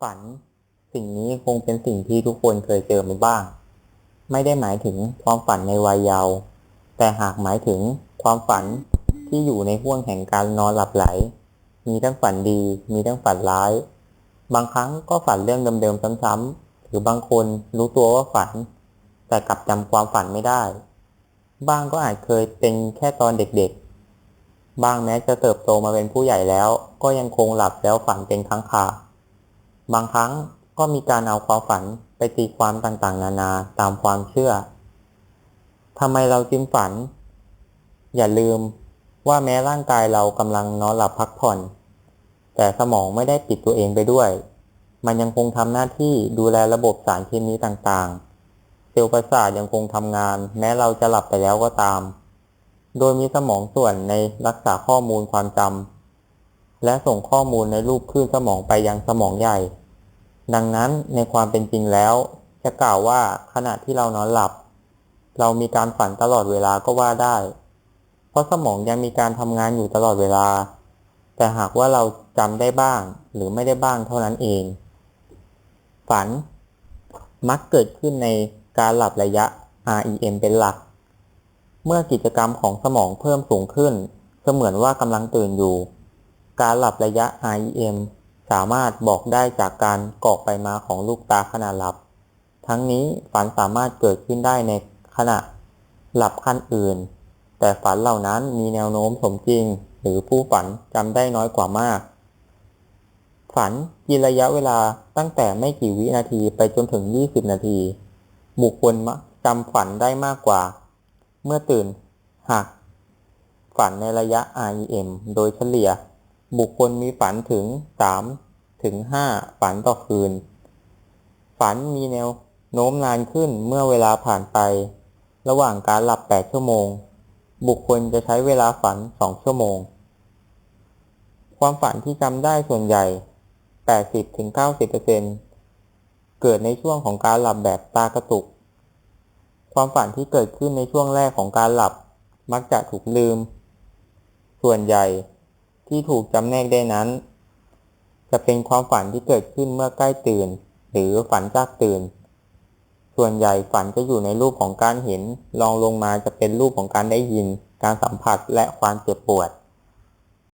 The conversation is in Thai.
ฝัน สิ่งนี้คงเป็นสิ่งที่ทุกคนเคยเจอมาบ้าง ไม่ได้หมายถึงความฝันในวัยเยาว์แต่หากหมายถึงความฝันที่อยู่ในห่วงแห่งการนอนหลับไหล มีทั้งฝันดี มีทั้งฝันร้าย บางครั้งก็ฝันเรื่องเดิมๆซ้ำๆหรือบางคนรู้ตัวว่าฝัน แต่กลับจำความฝันไม่ได้ บ้างก็อาจเคยเป็นแค่ตอนเด็กๆ บ้างแม้จะเติบโตมาเป็นผู้ใหญ่แล้ว ก็ยังคงหลับแล้วฝันเป็นครั้งคา บางครั้งก็มีการเอาความฝันไปตีความต่างๆ นานาตามความเชื่อทำไมเราจึงฝัน อย่าลืมว่าแม้ร่างกายเรากำลังนอนหลับพักผ่อน แต่สมองไม่ได้ปิดตัวเองไปด้วย มันยังคงทำหน้าที่ดูแลระบบสารเคมีต่างๆ เซลล์ประสาทยังคงทำงาน แม้เราจะหลับไปแล้วก็ตาม โดยมีสมองส่วนในรักษาข้อมูลความจำและส่งข้อมูลในรูปคลื่นสมองไปยังสมองใหญ่ ดังนั้นในความเป็นจริงแล้ว จะกล่าวว่าขณะที่เรานอนหลับ เรามีการฝันตลอดเวลาก็ว่าได้ เพราะสมองยังมีการทำงานอยู่ตลอดเวลา แต่หากว่าเราจำได้บ้างหรือไม่ได้บ้างเท่านั้นเอง ฝัน มักเกิดขึ้นในการหลับระยะ REM เป็นหลัก เมื่อกิจกรรมของสมองเพิ่มสูงขึ้น เสมือนว่ากำลังตื่นอยู่ การหลับระยะ REM สามารถบอกได้จากการกรอกไปมาของลูกตาขณะหลับ ทั้งนี้ฝันสามารถเกิดขึ้นได้ในขณะหลับขั้นอื่น แต่ฝันเหล่านั้นมีแนวโน้มสมจริง หรือผู้ฝันจำได้น้อยกว่ามาก ฝันกินระยะเวลาตั้งแต่ไม่กี่วินาทีไปจนถึง 20 นาที บุคคลจำฝันได้มากกว่า เมื่อตื่นหากฝันในระยะ REM โดยเฉลี่ย บุคคลมีฝันถึง3ถึง5ฝันต่อคืน ฝันมีแนวโน้มนานขึ้นเมื่อเวลาผ่านไป ระหว่างการหลับ 8 ชั่วโมง บุคคลจะใช้เวลาฝัน 2 ชั่วโมง ความฝันที่จำได้ส่วนใหญ่ 80-90%เกิดในช่วงของการหลับแบบตากระตุก ความฝันที่เกิดขึ้นในช่วงแรกของการหลับ มักจะถูกลืม ส่วนใหญ่ ที่ถูกจำแนกได้นั้น จะเป็นความฝันที่เกิดขึ้นเมื่อใกล้ตื่น หรือฝันจากตื่น ส่วนใหญ่ฝันจะอยู่ในรูปของการเห็นรองลงมาจะเป็นรูปของการได้ยิน การสัมผัสและความเจ็บปวด